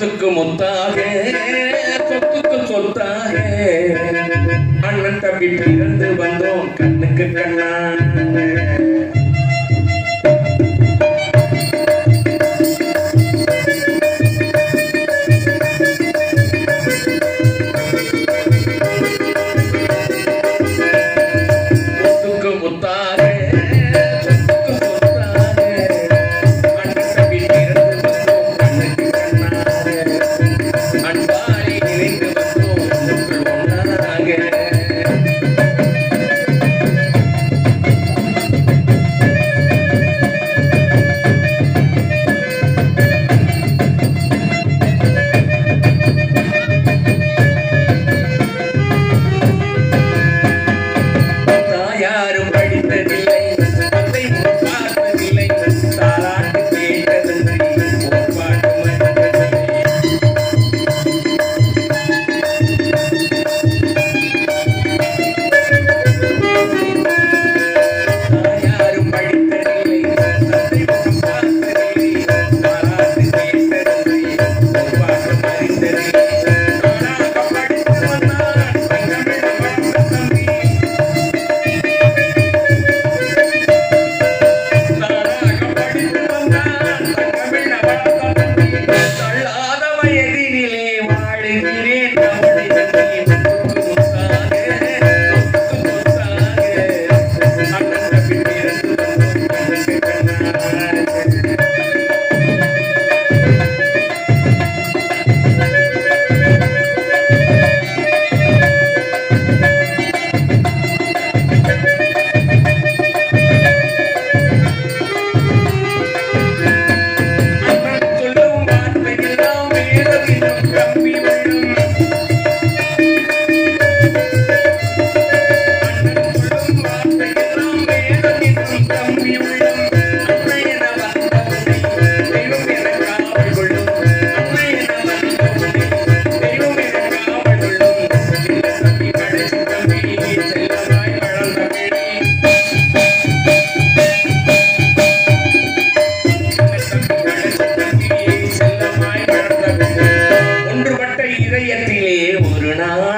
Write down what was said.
சொத்துக்கு மொத்தாக சொத்துக்கு சொத்தாக. அண்ணன் தம்பி பிறந்து வந்தோம் கண்ணுக்கு கண்ணா சொத்துக்கு முத்தாக. Canadá